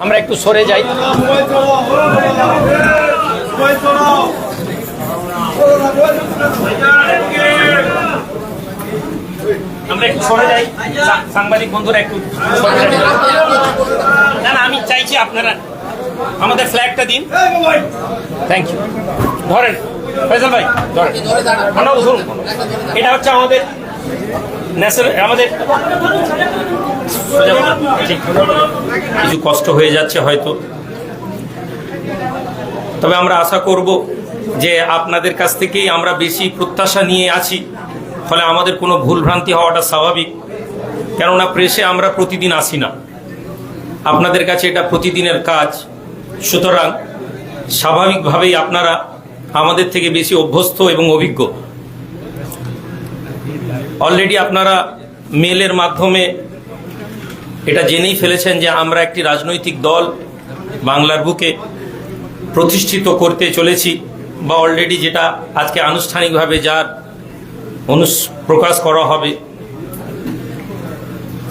আমরা একটু সরে যাই। আমরা একটু সরে যাই। সাংবাদিক বন্ধুরা একটু না না, আমি চাইছি আপনারা আমাদের দিন। থ্যাংক ইউ ভাই, ধরেন। এটা হচ্ছে আমাদের আমাদের। কিছু কষ্ট হয়ে যাচ্ছে হয়তো। তবে আমরা আশা করব যে আপনাদের কাছ থেকেই আমরা বেশি প্রত্যাশা নিয়ে আছি। ফলে আমাদের কোনো ভুলভ্রান্তি হওয়াটা স্বাভাবিক। কেননা প্রেসে আমরা প্রতিদিন আসি না। আপনাদের কাছে এটা প্রতিদিনের কাজ। সুতরাং স্বাভাবিকভাবেই আপনারা আমাদের থেকে বেশি অভ্যস্ত এবং অভিজ্ঞ। অলরেডি আপনারা মেলের মাধ্যমে এটা জেনেই ফেলেছেন যে আমরা একটি রাজনৈতিক দল বাংলার বুকে প্রতিষ্ঠিত করতে চলেছি বা অলরেডি যেটা আজকে আনুষ্ঠানিকভাবে যার অনুস প্রকাশ করা হবে।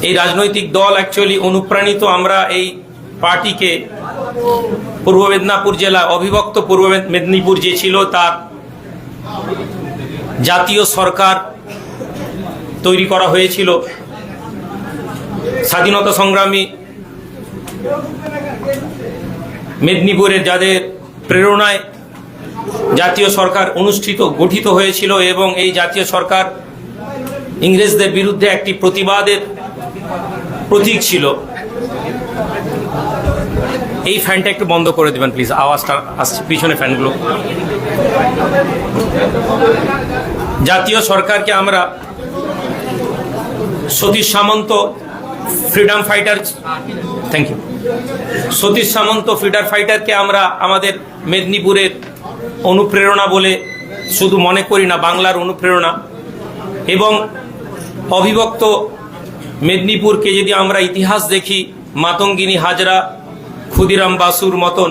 এই রাজনৈতিক দল অ্যাকচুয়ালি অনুপ্রাণিত আমরা এই পার্টিকে পূর্ব মেদিনীপুর জেলা, অবিভক্ত পূর্ব মেদিনীপুর যে ছিল তার জাতীয় সরকার তৈরি করা হয়েছিল। স্বাধীনতা সংগ্রামী মেদিনীপুরের যাদের প্রেরণায় জাতীয় সরকার অনুষ্ঠিত, গঠিত হয়েছিল এবং এই জাতীয় সরকার ইংরেজদের বিরুদ্ধে একটি প্রতিবাদের প্রতীক ছিল। এই ফ্যানটা একটু বন্ধ করে দেবেন প্লিজ, আওয়াজটা আসছে, পিছনে ফ্যানগুলো। জাতীয় সরকারকে আমরা Satish Samanta freedom fighter thank you Satish Samanta freedom ফাইটারকে আমরা আমাদের মেদিনীপুরের অনুপ্রেরণা বলে শুধু মনে করি না, বাংলার অনুপ্রেরণা। এবং অবিভক্ত মেদিনীপুরকে যদি আমরা ইতিহাস দেখি, মাতঙ্গিনী হাজরা, ক্ষুদিরাম বাসুর মতন,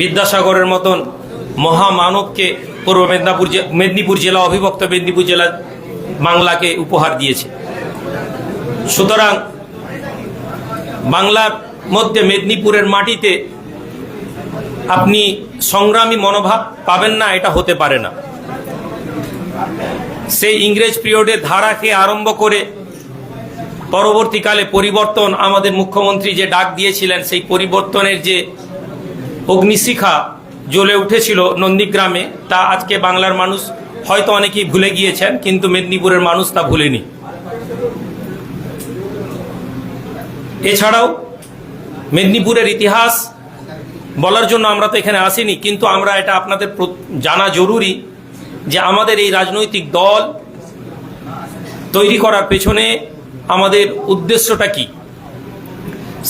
বিদ্যাসাগরের মতন মহামানবকে পূর্ব মেদিনীপুর মেদিনীপুর জেলা, অবিভক্ত মেদিনীপুর জেলা বাংলাকে উপহার দিয়েছে। সুতরাং বাংলার মধ্যে মেদিনীপুরের মাটিতে আপনি সংগ্রামী মনোভাব পাবেন না, এটা হতে পারে না। সেই ইংরেজ পিরিয়ডের ধারাকে আরম্ভ করে পরবর্তীকালে পরিবর্তন আমাদের মুখ্যমন্ত্রী যে ডাক দিয়েছিলেন, সেই পরিবর্তনের যে অগ্নিশিখা জ্বলে উঠেছিল নন্দীগ্রামে, তা আজকে বাংলার মানুষ হয়তো অনেকেই ভুলে গিয়েছেন, কিন্তু মেদিনীপুরের মানুষ তা ভুলেনি। এছাড়াও মেদিনীপুরের ইতিহাস বলার জন্য আমরা তো এখানে আসিনি, কিন্তু আমরা এটা আপনাদের জানা জরুরি যে আমাদের এই রাজনৈতিক দল তৈরি করার পেছনে আমাদের উদ্দেশ্যটা কি?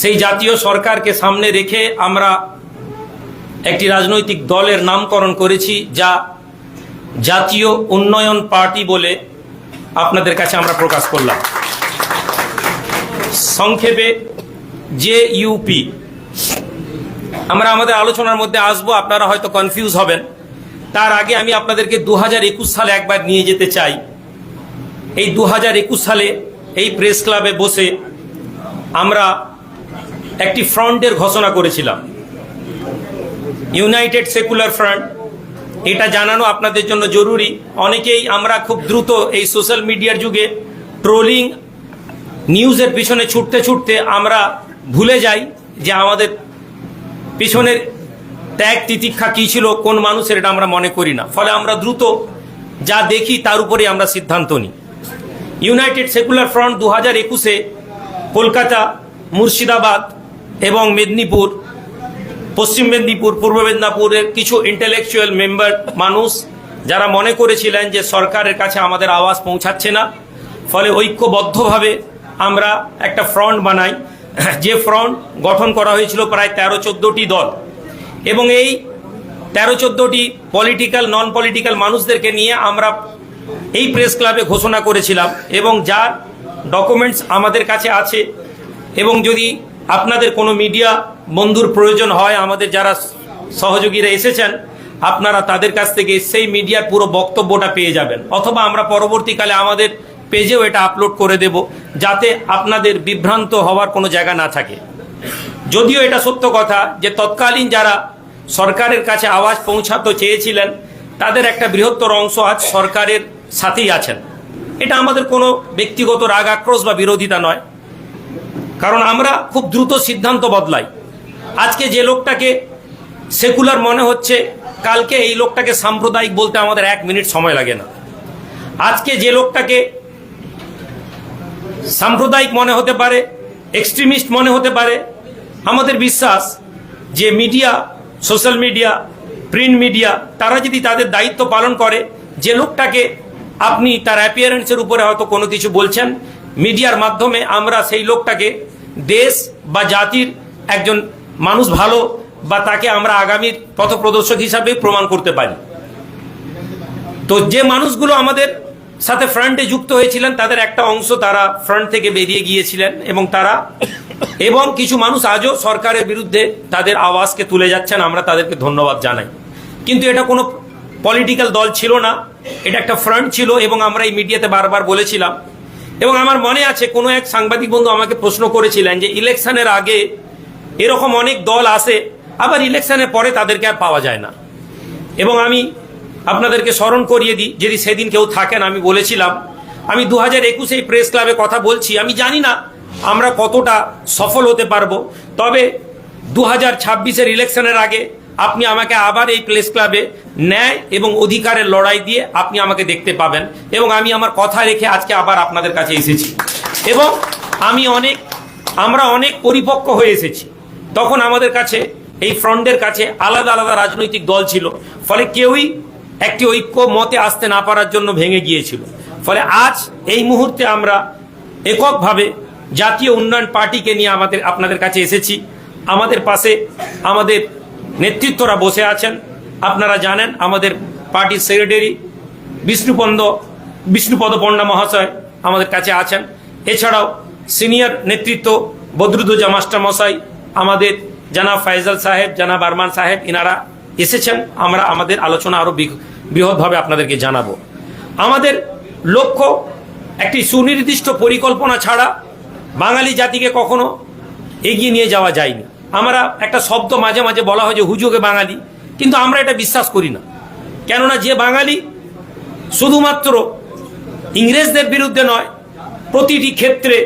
সেই জাতীয় সরকারকে সামনে রেখে আমরা একটি রাজনৈতিক দলের নামকরণ করেছি যা জাতীয় উন্নয়ন পার্টি বলে আপনাদের কাছে আমরা প্রকাশ করলাম। সংক্ষেপে জে ইউপি আমরা আমাদের আলোচনার মধ্যে আসব, আপনারা হয়তো কনফিউজ হবেন। তার আগে আমি আপনাদেরকে দু হাজার একুশ সালে একবার নিয়ে যেতে চাই। এই দু হাজার একুশ সালে এই প্রেস ক্লাবে বসে আমরা একটি ফ্রন্টের ঘোষণা করেছিলাম। ইউনাইটেড সেকুলার ফ্রন্ট, এটা জানানো আপনাদের জন্য জরুরি। অনেকেই আমরা খুব দ্রুত এই সোশ্যাল মিডিয়ার যুগে ট্রোলিং নিউজের পিছনে ছুটতে ছুটতে আমরা ভুলে যাই যে আমাদের পিছনের ত্যাগ তিতিক্ষা কী ছিল, কোন মানুষের এটা আমরা মনে করি না। ফলে আমরা দ্রুত যা দেখি তার উপরে আমরা সিদ্ধান্ত নিই। ইউনাইটেড সেকুলার ফ্রন্ট দু হাজার একুশে কলকাতা, মুর্শিদাবাদ এবং মেদিনীপুর, পশ্চিম মেদিনীপুর, পূর্ব মেদিনীপুরের কিছু ইন্টেলেকচুয়াল মেম্বার মানুষ যারা মনে করেছিলেন যে সরকারের কাছে আমাদের আওয়াজ পৌঁছাচ্ছে না, ফলে ঐক্যবদ্ধভাবে আমরা একটা ফ্রন্ট বানাই। যে ফ্রন্ট গঠন করা হয়েছিল প্রায় তেরো চোদ্দোটি দল। এবং এই তেরো চোদ্দোটি পলিটিক্যাল নন পলিটিক্যাল মানুষদেরকে নিয়ে আমরা এই প্রেস ক্লাবে ঘোষণা করেছিলাম এবং যার ডকুমেন্টস আমাদের কাছে আছে। এবং যদি আপনাদের কোনো মিডিয়া বন্ধুর প্রয়োজন হয়, আমাদের যারা সহযোগীরা এসেছেন, আপনারা তাদের কাছ থেকে সেই মিডিয়ার পুরো বক্তব্যটা পেয়ে যাবেন। অথবা আমরা পরবর্তীকালে আমাদের পেজেও এটা আপলোড করে দেব যাতে আপনাদের বিভ্রান্ত হওয়ার কোনো জায়গা না থাকে। যদিও এটা সত্য কথা যে তৎকালীন যারা সরকারের কাছে আওয়াজ পৌঁছাতে চেয়েছিলেন, তাদের একটা বৃহত্তর অংশ আজ সরকারের সাথেই আছেন। এটা আমাদের কোনো ব্যক্তিগত রাগ আক্রোশ বা বিরোধিতা নয়। কারণ আমরা খুব দ্রুত সিদ্ধান্ত বদলাই। আজকে যে লোকটাকে সেকুলার মনে হচ্ছে, কালকে এই লোকটাকে সাম্প্রদায়িক বলতে আমাদের এক মিনিট সময় লাগে না। আজকে যে লোকটাকে সাম্প্রদায়িক মনে হতে পারে, এক্সট্রিমিস্ট মনে হতে পারে, আমাদের বিশ্বাস যে media, social media, print media, তারা যদি তাদের দায়িত্ব পালন করে, যে লোকটাকে আপনি তার অ্যাপিয়ারেন্সের উপরে হয়তো কোনো কিছু বলছেন, মিডিয়ার মাধ্যমে আমরা সেই লোকটাকে দেশ বা জাতির একজন মানুষ ভালো বা তাকে আমরা আগামীর পথপ্রদর্শক হিসাবে প্রমাণ করতে পারি। তো যে মানুষগুলো আমাদের সাথে ফ্রন্টে যুক্ত হয়েছিলেন, তাদের একটা অংশ তারা ফ্রন্ট থেকে বেরিয়ে গিয়েছিলেন এবং তারা এবং কিছু মানুষ আজও সরকারের বিরুদ্ধে তাদের আওয়াজকে তুলে যাচ্ছেন, আমরা তাদেরকে ধন্যবাদ জানাই। কিন্তু এটা কোনো পলিটিক্যাল দল ছিল না, এটা একটা ফ্রন্ট ছিল এবং আমরা এই মিডিয়াতে বারবার বলেছিলাম। এবং আমার মনে আছে, কোনো এক সাংবাদিক বন্ধু আমাকে প্রশ্ন করেছিলেন যে ইলেকশনের আগে এরকম অনেক দল আসে, আবার ইলেকশনের পরে তাদেরকে আর পাওয়া যায় না। এবং আমি আপনাদেরকে স্মরণ করিয়ে দিই, যদি সেদিন কেউ থাকেন, আমি বলেছিলাম, আমি দু হাজার একুশে প্রেস ক্লাবে কথা বলছি, আমি জানি না আমরা কতটা সফল হতে পারব, তবে দু হাজার ছাব্বিশের ইলেকশনের আগে আপনি আমাকে আবার এই প্রেস ক্লাবে ন্যায় এবং অধিকারের লড়াই দিয়ে আপনি আমাকে দেখতে পাবেন এবং আমি আমার কথা রেখে আজকে আবার আপনাদের কাছে এসেছি। এবং আমি অনেক, আমরা অনেক পরিপক্ক হয়ে এসেছি। তখন আমাদের কাছে, এই ফ্রন্টের কাছে আলাদা আলাদা রাজনৈতিক দল ছিল, ফলে কেউই একটি ঐক্য মতে আসতে না পারার জন্য ভেঙে গিয়েছিল। ফলে আজ এই মুহূর্তে আমরা এককভাবে জাতীয় উন্নয়ন পার্টিকে নিয়ে আমাদের, আপনাদের কাছে এসেছি। আমাদের পাশে আমাদের নেতৃত্বরা বসে আছেন। আপনারা জানেন, আমাদের পার্টির সেক্রেটারি বিষ্ণুপন্দ, বিষ্ণুপদ পণ্ডা মহাশয় আমাদের কাছে আছেন। এছাড়াও সিনিয়র নেতৃত্ব বদরুদ্দোজা মাস্টার মশাই আমাদের জানা ফাইজাল সাহেব জানা আরমান সাহেব, ইনারা এসেছেন, আমরা আমাদের আলোচনা আরও বৃহৎভাবে আপনাদেরকে জানাব। আমাদের লক্ষ্য একটি সুনির্দিষ্ট পরিকল্পনা ছাড়া বাঙালি জাতিকে কখনো এগিয়ে নিয়ে যাওয়া যায়নি। আমরা একটা শব্দ মাঝে মাঝে বলা হয় যে, হুজুগে বাঙালি। কিন্তু আমরা এটা বিশ্বাস করি না। কেননা যে বাঙালি শুধুমাত্র ইংরেজদের বিরুদ্ধে নয়, প্রতিটি ক্ষেত্রে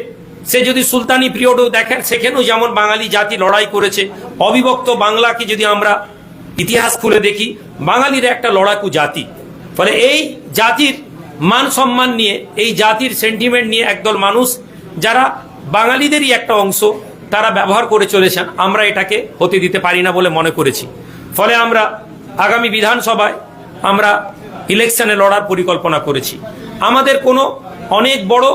সে যদি সুলতানি পিরিয়ডও দেখেন, সেখানেও যেমন বাঙালি জাতি লড়াই করেছে, অবিভক্ত বাংলাকে যদি আমরা ইতিহাস খুলে দেখি, বাঙালির একটা লড়াকু জাতি। ফলে এই জাতির মান সম্মান নিয়ে, এই জাতির সেন্টিমেন্ট নিয়ে একদল মানুষ, যারা বাঙালিদেরই একটা অংশ, তারা ব্যবহার করে চলেছেন, আমরা এটাকে হতে দিতে পারি না বলে মনে করেছি। ফলে আমরা আগামী বিধানসভায় আমরা ইলেকশনে লড়ার পরিকল্পনা করেছি। আমাদের কোনো অনেক বড়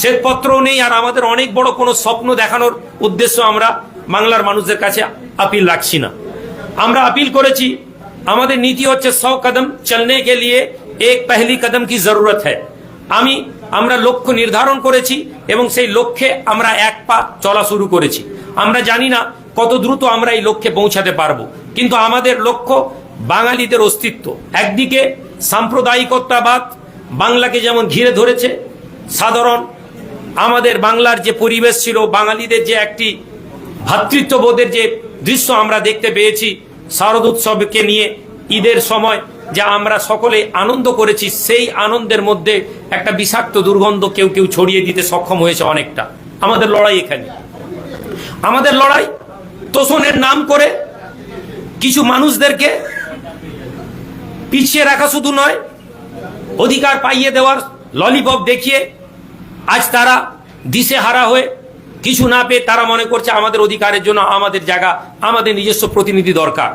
শ্বেতপত্রও নেই, আর আমাদের অনেক বড় কোনো স্বপ্ন দেখানোর উদ্দেশ্য আমরা বাংলার মানুষদের কাছে আপিল রাখছি না। আমরা আপিল করেছি, আমাদের নীতি হচ্ছে সौ কদম চলনে কে লিয়ে এক পহলি কদম কি জরুরত है আমি, আমরা লক্ষ্য নির্ধারণ করেছি এবং সেই লক্ষ্যে আমরা এক পা চলা শুরু করেছি। আমরা জানি না কত দ্রুত আমরা এই লক্ষ্যে পৌঁছাতে পারব, কিন্তু আমাদের লক্ষ্য বাঙালিদের অস্তিত্ব। একদিকে সাম্প্রদায়িকতাবাদ, বাংলাকে যেমন ঘিরে ধরেছে, সাধারণ আমাদের বাংলার যে পরিবেশ ছিল, বাঙালিদের যে একটি ভ্রাতৃত্ববোধের যে দৃশ্য আমরা দেখতে পেয়েছি শারদ উৎসবকে নিয়ে ঈদের সময়, যা আমরা সকলে আনন্দ করেছি। সেই আনন্দের মধ্যে একটা বিষাক্ত দুর্গন্ধ কেউ কেউ ছড়িয়ে দিতে সক্ষম হয়েছে অনেকটা। আমাদের লড়াই এখানে। আমাদের লড়াই তোষণের নাম করে কিছু মানুষদেরকে পিছিয়ে রাখা শুধু নয়, অধিকার পাইয়ে দেওয়ার ললিপপ দেখিয়ে আজ তারা দিশে হারা হয়ে কিছু না পেয়ে তারা মনে করছে আমাদের অধিকারের জন্য আমাদের জায়গা, আমাদের নিজস্ব প্রতিনিধি দরকার।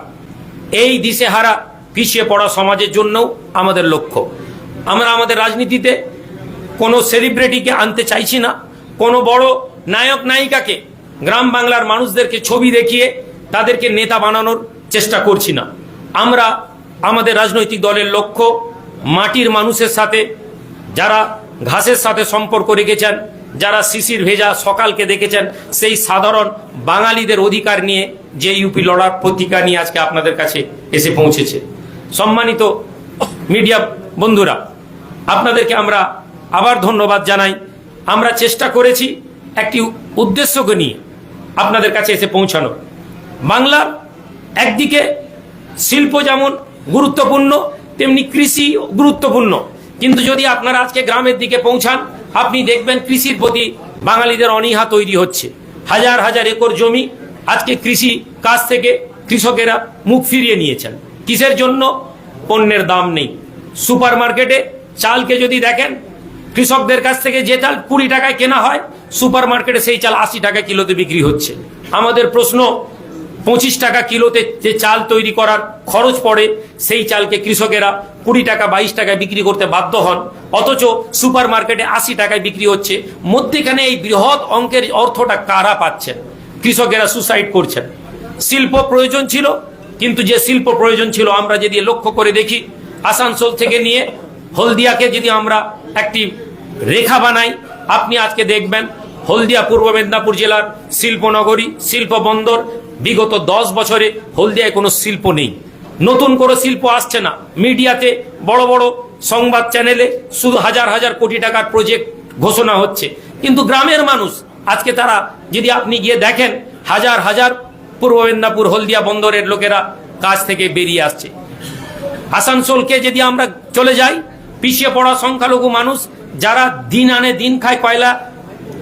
এই দিশে হারা পিছিয়ে পড়া সমাজের জন্যও আমাদের লক্ষ্য। আমরা আমাদের রাজনীতিতে কোনো সেলিব্রিটিকে আনতে চাইছি না। কোনো বড় নায়ক, নায়িকাকে, গ্রাম বাংলার মানুষদেরকে ছবি দেখিয়ে তাদেরকে নেতা বানানোর চেষ্টা করছি না। আমরা আমাদের রাজনৈতিক দলের লক্ষ্য মাটির মানুষের সাথে, যারা ঘাসের সাথে সম্পর্ক রেখেছেন যারা শিশির ভেজা সকালকে দেখেছেন, সেই সাধারণ বাঙালিদের অধিকার নিয়ে যে ইউপি লড়ার প্রতিকা নিয়ে আজকে আপনাদের কাছে এসে পৌঁছেছে। সম্মানিত মিডিয়া বন্ধুরা, আপনাদেরকে আমরা আবার ধন্যবাদ জানাই। আমরা চেষ্টা করেছি একটি উদ্দেশ্যকে নিয়ে আপনাদের কাছে এসে পৌঁছানো বাংলার একদিকে শিল্প যেমন গুরুত্বপূর্ণ, তেমনি কৃষি গুরুত্বপূর্ণ। কিন্তু যদি আপনারা আজকে গ্রামের দিকে পৌঁছান আপনি দেখবেন কৃষির প্রতি বাঙালিদের অনীহা তৈরি হচ্ছে। হাজার হাজার একর জমি আজকে কৃষি কাজ থেকে কৃষকেরা মুখ ফিরিয়ে নিয়েছেন। কিসের জন্য? পণ্যের দাম নেই। সুপার মার্কেটে চালকে যদি দেখেন, কৃষকদের কাছ থেকে যে চাল কুড়ি টাকায় কেনা হয় সুপার মার্কেটে সেই চাল আশি টাকা কিলোতে বিক্রি হচ্ছে। আমাদের প্রশ্ন পঁচিশ টাকা কিলোতে যে চাল তৈরি করার খরচ পড়ে, সেই চালকে কৃষকেরা কুড়ি টাকা, বাইশ টাকায় বিক্রি করতে বাধ্য হন। অথচ সুপার মার্কেটে আশি টাকায় বিক্রি হচ্ছে। মধ্যেখানে এই বৃহৎ অঙ্কের অর্থটা কারা পাচ্ছেন কৃষকেরা সুসাইড করছেন। শিল্প প্রয়োজন ছিল, কিন্তু যে শিল্প প্রয়োজন ছিল, আমরা যদি লক্ষ্য করে দেখি, আসানসোল থেকে নিয়ে হলদিয়াকে যদি আমরা একটি রেখা বানাই, আপনি আজকে দেখবেন, হলদিয়া পূর্ব মেদিনীপুর জেলার শিল্পনগরী শিল্প বন্দর বিগত দশ বছরে হলদিয়ায় কোনো শিল্প নেই। নতুন করে শিল্প আসছে না। মিডিয়াতে বড় বড় সংবাদ চ্যানেলে শুধু হাজার হাজার কোটি টাকার প্রজেক্ট ঘোষণা হচ্ছে। কিন্তু গ্রামের মানুষ, আজকে তারা যদি আপনি গিয়ে দেখেন, হাজার হাজার পূর্ব মেদিনীপুর হলদিয়া বন্দরের লোকেরা কাজ থেকে বেরিয়ে আসছে। আসানসোলকে যদি আমরা চলে যাই, পিছিয়ে পড়া সংখ্যালঘু মানুষ, যারা দিন আনে দিন খায় কয়লা,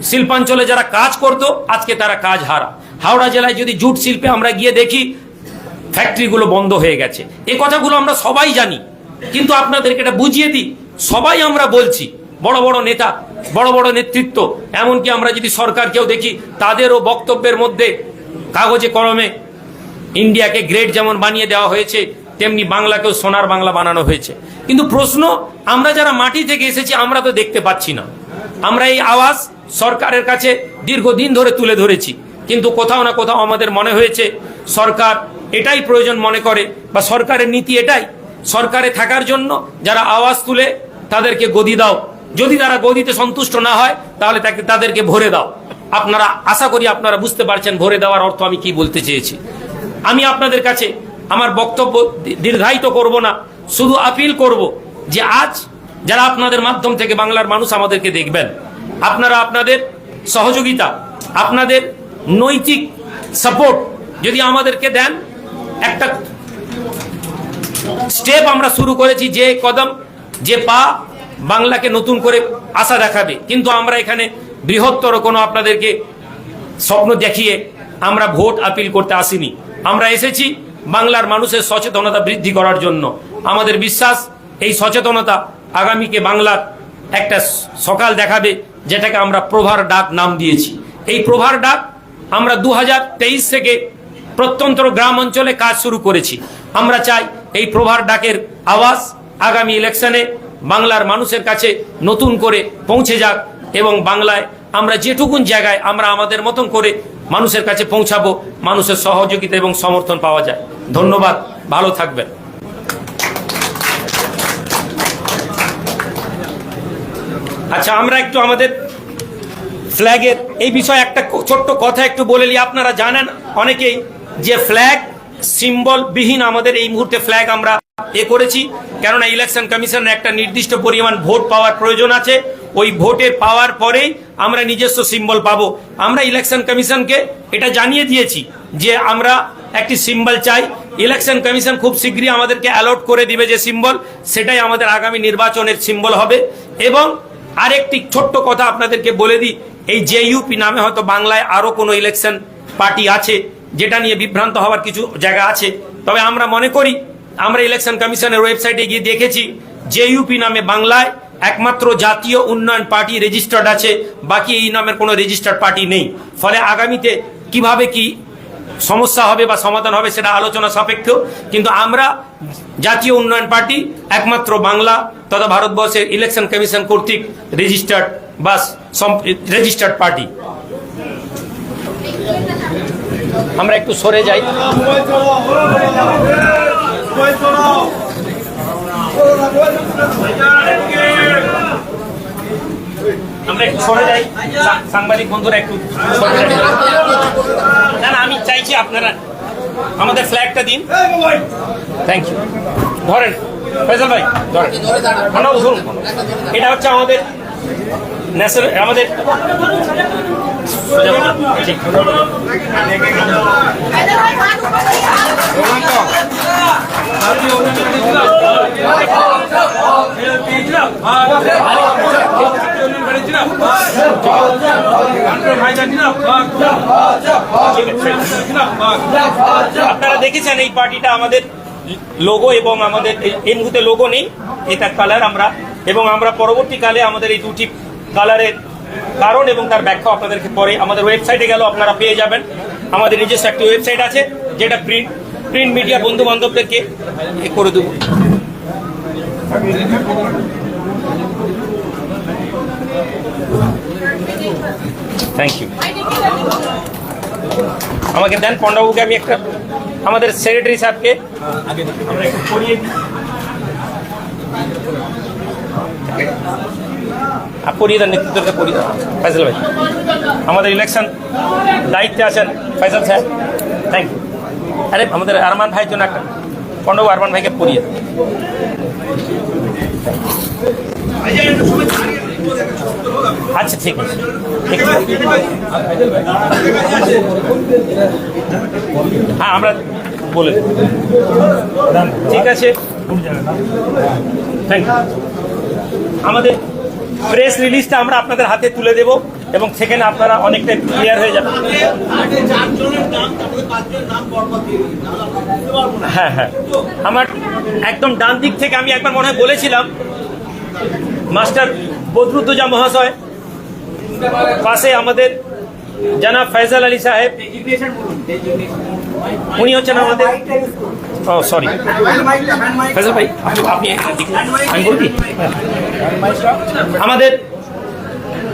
শিল্পাঞ্চলে যারা কাজ করত, আজকে তারা কাজ হারা। হাওড়া জেলায় যদি জুট শিল্পে আমরা গিয়ে দেখি, ফ্যাক্টরিগুলো বন্ধ হয়ে গেছে। এ কথাগুলো আমরা সবাই জানি, কিন্তু আপনাদেরকে এটা বুঝিয়ে দিই, সবাই আমরা বলছি, বড় বড় নেতা, বড় বড় নেতৃত্ব, এমনকি আমরা যদি সরকারকেও দেখি, তাদেরও বক্তব্যের মধ্যে, কাগজে কলমে, ইন্ডিয়াকে গ্রেট যেমন বানিয়ে দেওয়া হয়েছে, তেমনি বাংলাকেও সোনার বাংলা বানানো হয়েছে। কিন্তু প্রশ্ন, আমরা যারা মাটি থেকে এসেছি, আমরা তো দেখতে পাচ্ছি না। আমরা এই আওয়াজ সরকারের কাছে দীর্ঘদিন ধরে তুলে ধরেছি। কিন্তু কোথাও না কোথাও আমাদের মনে হয়েছে, সরকার এটাই প্রয়োজন মনে করে বা সরকারের নীতি এটাই। সরকারে থাকার জন্য যারা আওয়াজ তুলে তাদেরকে গদি দাও। যদি তারা গদিতে সন্তুষ্ট না হয়, তাহলে তাকে তাদেরকে ভরে দাও। আপনারা আশা করি আপনারা বুঝতে পারছেন ভরে দেওয়ার অর্থ আমি কি বলতে চেয়েছি। আমি আপনাদের কাছে আমার বক্তব্য দীর্ঘায়িত করব না। শুধু আপিল করব যে আজ যারা আপনাদের মাধ্যম থেকে বাংলার মানুষ আমাদেরকে দেখবেন, আপনারা আপনাদের সহযোগিতা, আপনাদের নৈতিক সাপোর্ট যদি আমাদেরকে দেন, একটা স্টেপ আমরা শুরু করেছি যে কদম, যে পা বাংলাকে নতুন করে আশা দেখাবে। কিন্তু আমরা এখানে বৃহত্তর কোনো আপনাদেরকে স্বপ্ন দেখিয়ে আমরা ভোট আপিল করতে আসিনি। আমরা এসেছি বাংলার মানুষের সচেতনতা বৃদ্ধি করার জন্য। আমাদের বিশ্বাস, এই সচেতনতা আগামীকে বাংলার একটা সকাল দেখাবে, যেটাকে আমরা প্রভার ডাক নাম দিয়েছি। এই প্রভার ডাক আমরা দু হাজার তেইশ থেকে প্রত্যন্ত গ্রাম অঞ্চলে কাজ শুরু করেছি। আমরা চাই এই প্রভার ডাকের আওয়াজ আগামী ইলেকশনে বাংলার মানুষের কাছে নতুন করে পৌঁছে যাক এবং বাংলায় আমরা যেটুকুন জায়গায় আমরা আমাদের মতন করে মানুষের কাছে পৌঁছাবো, মানুষের সহযোগিতা এবং সমর্থন পাওয়া যায়। ধন্যবাদ, ভালো থাকবেন। আচ্ছা আমরা একটু আমাদের ফ্ল্যাগের এই বিষয়ে একটা ছোট্ট কথা একটু বলে নিই। আপনারা জানেন অনেকেই যে ফ্ল্যাগ সিম্বল বিহীন আমাদের এই মুহূর্তে ফ্ল্যাগ আমরা এ করেছি। কেননা ইলেকশন কমিশনের একটা নির্দিষ্ট পরিমাণ ভোট পাওয়ার প্রয়োজন আছে। ওই ভোটের পাওয়ার পরেই আমরা নিজস্ব সিম্বল পাবো। আমরা ইলেকশন কমিশনকে এটা জানিয়ে দিয়েছি যে আমরা একটি সিম্বল চাই। ইলেকশন কমিশন খুব শীঘ্রই আমাদেরকে অ্যালট করে দিবে যে সিম্বল সেটাই আমাদের আগামী নির্বাচনের সিম্বল হবে। এবং আরেকটি ছোট্ট কথা আপনাদেরকে বলে দিই। এই জেইউপি নামে হয়তো বাংলায় আরও কোনো ইলেকশন পার্টি আছে, যেটা নিয়ে বিভ্রান্ত হওয়ার কিছু জায়গা আছে। তবে আমরা মনে করি, আমরা ইলেকশন কমিশনের ওয়েবসাইটে গিয়ে দেখেছি জেইউপি নামে বাংলায় একমাত্র জাতীয় উন্নয়ন পার্টি রেজিস্টার্ড আছে, বাকি এই নামের কোনো রেজিস্টার্ড পার্টি নেই। ফলে আগামীতে কীভাবে কি সমস্যা হবে বা সমাধান হবে সেটা আলোচনা সাপেক্ষ কিন্তু আমরা জাতীয় উন্নয়ন পার্টি একমাত্র বাংলা তথা ভারতবর্ষের ইলেকশন কমিশন কর্তৃক রেজিস্টার্ড বা রেজিস্টার্ড পার্টি আমরা একটু সরে যাই আমরা সাংবাদিক বন্ধুরা একটু না না, আমি চাইছি আপনারা আমাদের দিন। থ্যাংক ইউ ধরেন ভাই, ধরেন। ধরুন এটা হচ্ছে আমাদের আমাদের। আপনারা দেখেছেন এই পার্টিটা আমাদের লোগো এবং আমাদের এই মুহূর্তে লোগো নেই। এটা কালার আমরা এবং আমরা পরবর্তীকালে আমাদের এই দুটি কালারের কারণ এবং তার ব্যাখ্যা আপনাদেরকে পরে আমাদের ওয়েবসাইটে গেলেও আপনারা পেয়ে যাবেন। আমাদের নিজস্ব একটি ওয়েবসাইট আছে, যেটা প্রিন্ট প্রিন্ট মিডিয়া বন্ধু বান্ধবদেরকে করে দেবো। থ্যাংক ইউ আমাকে দেন পণ্ডবাবুকে আমি একটা, আমাদের সেক্রেটারি সাহেবকে। আমরা একটু দিই। আর করিয়ে দেন, নেতৃত্বকে করিয়ে দেন। ফয়সাল ভাই, আমাদের ইলেকশন দায়িত্বে আছেন ফয়সাল স্যার। থ্যাংক ইউ আরে, আমাদের আরমান ভাইয়ের জন্য একটা পণ্ডব আরমান ভাইকে পড়িয়ে দেন। আচ্ছা ঠিক আছে। হ্যাঁ আমরা বলে। ঠিক আছে। থ্যাংক আমাদের প্রেস রিলিজটা আমরা আপনাদের হাতে তুলে দেব এবং সেখানে আপনারা অনেকটা ক্লিয়ার হয়ে যাবে হ্যাঁ হ্যাঁ। আমার একদম ডান দিক থেকে আমি একবার মনে হয় বলেছিলাম, মাস্টার বদরুদ্দোজা মহাশয় পাশে আমাদের জানা ফয়জাল আলী সাহেব। উনি হচ্ছেন আমাদের ও সরি ভাই, আপনি- আমি বলবি আমাদের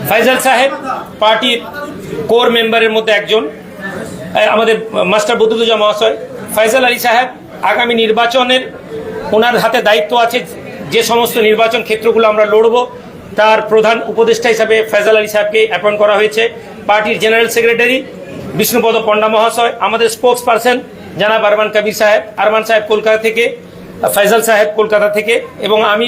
ফয়সাল সাহেব পার্টির কোর মেম্বারের মধ্যে একজন। আমাদের মাস্টার বদরুদ্দোজা মহাশয়। ফয়সাল আলী সাহেব আগামী নির্বাচনের ওনার হাতে দায়িত্ব আছে। যে সমস্ত নির্বাচন ক্ষেত্রগুলো আমরা লড়ব, তার প্রধান উপদেষ্টা হিসাবে ফয়সাল আলী সাহেবকে অ্যাপয়েন্ট করা হয়েছে। পার্টির জেনারেল সেক্রেটারি বিষ্ণুপদ পণ্ডা মহাশয়, আমাদের স্পোর্টস পারসন জানাব আরমান কবির সাহেব আরমান সাহেব কলকাতা থেকে ফাইজাল সাহেব কলকাতা থেকে এবং আমি